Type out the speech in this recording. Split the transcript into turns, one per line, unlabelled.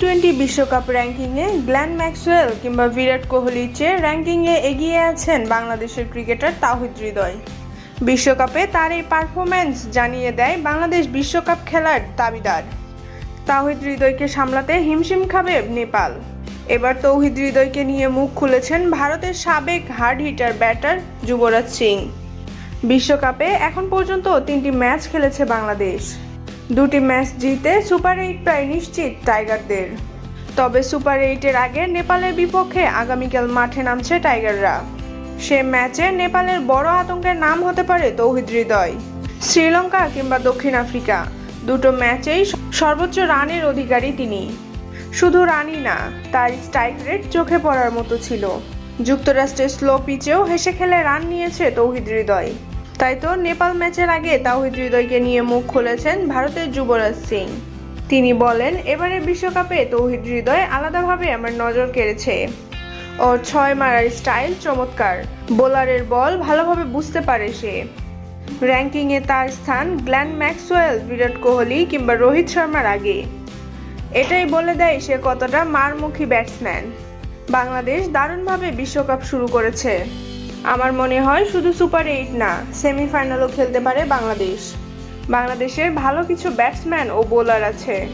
Twenty বিশ্বকাপ র্যাঙ্কিংয়ে Glenn Maxwell কিংবা বিরাট কোহলির চেয়ে র্যাঙ্কিংয়ে এগিয়ে আছেন বাংলাদেশের ক্রিকেটার তাহিদ হৃদয়। বিশ্বকাপে তার এই পারফরম্যান্স জানিয়ে দেয় বাংলাদেশ বিশ্বকাপ খেলার দাবিদার। তাহিদ হৃদয়কে সামলাতে হিমশিম খাবে নেপাল। এবার তৌহিদ হৃদয়কে নিয়ে মুখ খুলেছেন ভারতের সাবেক hard hitter batter Yuvraj Singh. বিশ্বকাপে এখন পর্যন্ত তিনটি ম্যাচ খেলেছে বাংলাদেশ। দুটি ম্যাচ জিতে সুপার এইট প্রায় নিশ্চিত টাইগারদের। তবে সুপার এইটের আগে নেপালের বিপক্ষে আগামীকাল মাঠে নামছে টাইগাররা। সে ম্যাচে নেপালের বড় আতঙ্কের নাম হতে পারে তৌহিদ হৃদয়। শ্রীলঙ্কা কিংবা দক্ষিণ আফ্রিকা, দুটো ম্যাচেই সর্বোচ্চ রানের অধিকারী তিনি। শুধু রানই না তার স্ট্রাইক রেট চোখে পড়ার মতো ছিল। যুক্তরাষ্ট্রের স্লো পিচেও হেসে খেলে রান নিয়েছে তৌহিদ হৃদয়। তাই তো নেপাল ম্যাচের আগে তাওহিদ হৃদয়কে নিয়ে মুখ খুলেছেন ভারতের যুবরাজ সিং। তিনি বলেন এবারে বিশ্বকাপে তৌহিদ হৃদয় আলাদাভাবে আমার নজর কেড়েছে। ও ছয় মারার স্টাইল চমৎকার। বোলারের বল ভালোভাবে বুঝতে পারে সে। র্যাঙ্কিংয়ে তার স্থান গ্ল্যান ম্যাক্সওয়েল, বিরাট কোহলি কিংবা রোহিত শর্মার আগে। এটাই বলে দেয় সে কতটা মারমুখী ব্যাটসম্যান। বাংলাদেশ দারুণভাবে বিশ্বকাপ শুরু করেছে। আমার মনে হয় শুধু সুপার এইট না সেমিফাইনালও খেলতে পারে বাংলাদেশ। বাংলাদেশের ভালো কিছু ব্যাটসম্যান ও বোলার আছে।